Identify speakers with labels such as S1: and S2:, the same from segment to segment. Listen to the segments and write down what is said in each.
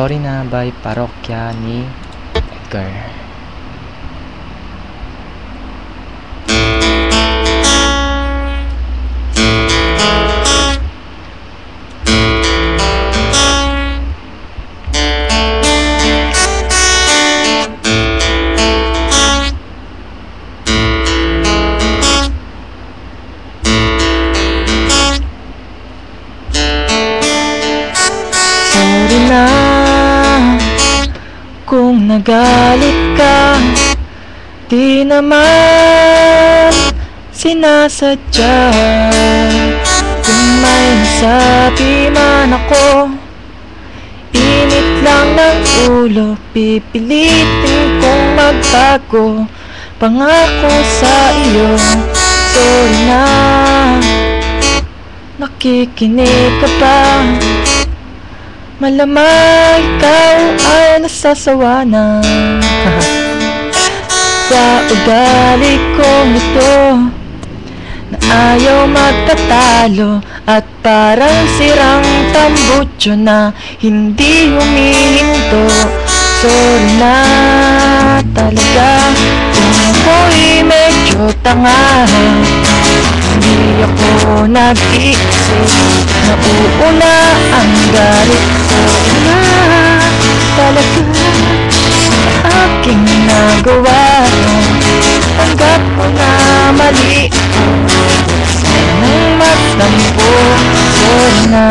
S1: Sorry na by Parokya ni Edgar. Nagalit ka Di naman sinasadya. Kung may nasabi man ako Init lang ng ulo. Pipilitin kong magbago Pangako sa iyo. Sorry na Nakikinig ka ba? Malamang ikaw ay nasasawa na. Sa ugali kong ito Na ayaw magtatalo At parang sirang tambutso na Hindi humihinto. Sorry na talaga Kung ako'y medyo tanga Hindi ako nag-iisip Nauuna ang galit Sorry na talaga Sa aking nagawa. Tanggap ko na mali Sanang magtampo Sorry na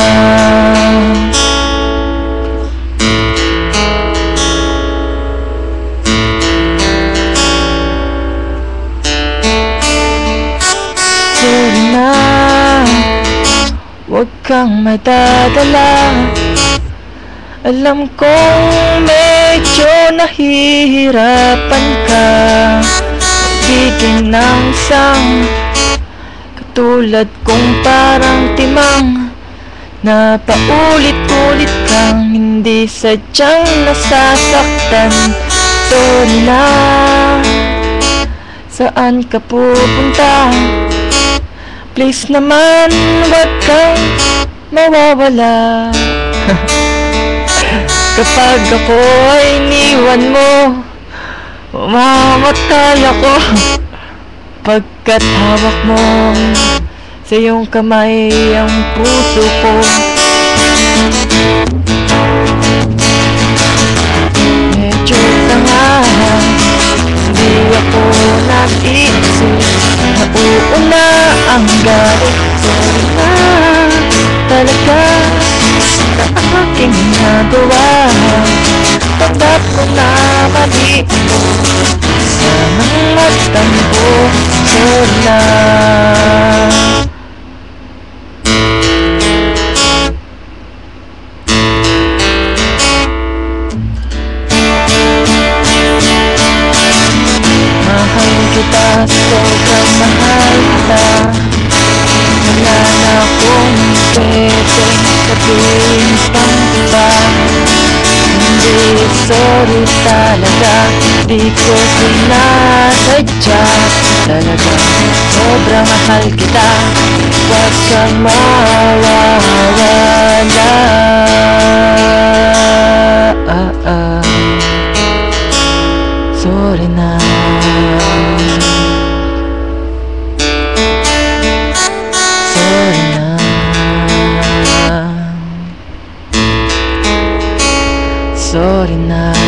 S1: kang madadala. Alam kong medyo nahihirapan ka. Magiging ng isang Katulad kong parang timang. Na paulit-ulit kang hindi sadyang nasasaktan. Sorry na Saan ka pupunta? Please naman, wag kang mawawala. Kapag ako ay iniwan mo Mamamatay ako. Pagkat hawak mo Sa iyong kamay ang puso ko. Medyo tanga Hindi ako nag-iisip Nauuna ang galit talaga Sa aking nagawa. Tanggap ko na mali. Sanang magtampo Sorry pang iba Hindi, sorry talaga Di ko sinasadya Talaga, sobrang mahal kita. Huwag kang mawawala. Ah, ah. Sorry na Sorry na